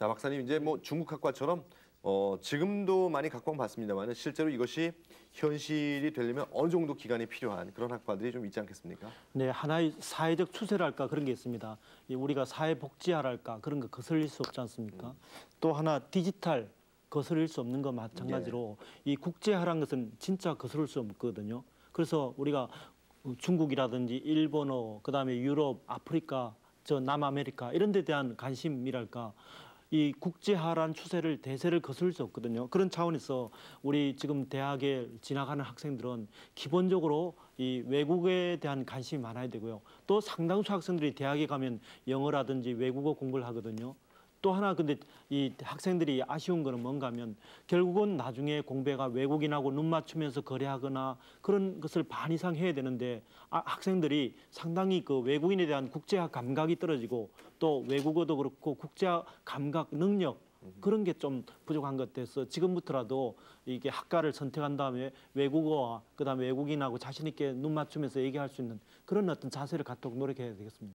자, 박사님 이제 뭐 중국 학과처럼 어, 지금도 많이 각광 받습니다만 실제로 이것이 현실이 되려면 어느 정도 기간이 필요한 그런 학과들이 좀 있지 않겠습니까? 네, 하나의 사회적 추세랄까 그런 게 있습니다. 이 우리가 사회 복지화랄까 그런 거 거슬릴 수 없지 않습니까? 또 하나 디지털 거스를 수 없는 것 마찬가지로 이 국제화란 것은 진짜 거스를 수 없거든요. 그래서 우리가 중국이라든지 일본어, 그다음에 유럽, 아프리카, 저 남아메리카 이런 데 대한 관심이랄까 이 국제화란 추세를 대세를 거슬 수 없거든요. 그런 차원에서 우리 지금 대학에 지나가는 학생들은 기본적으로 이 외국에 대한 관심이 많아야 되고요. 또 상당수 학생들이 대학에 가면 영어라든지 외국어 공부를 하거든요. 또 하나 근데 이 학생들이 아쉬운 거는 뭔가 하면 결국은 나중에 공부가 외국인하고 눈 맞추면서 거래하거나 그런 것을 반 이상 해야 되는데 아, 학생들이 상당히 그 외국인에 대한 국제화 감각이 떨어지고 또 외국어도 그렇고 국제화 감각 능력 그런 게 좀 부족한 것 같아서 지금부터라도 이게 학과를 선택한 다음에 외국어와 그다음에 외국인하고 자신 있게 눈 맞추면서 얘기할 수 있는 그런 어떤 자세를 갖도록 노력해야 되겠습니다.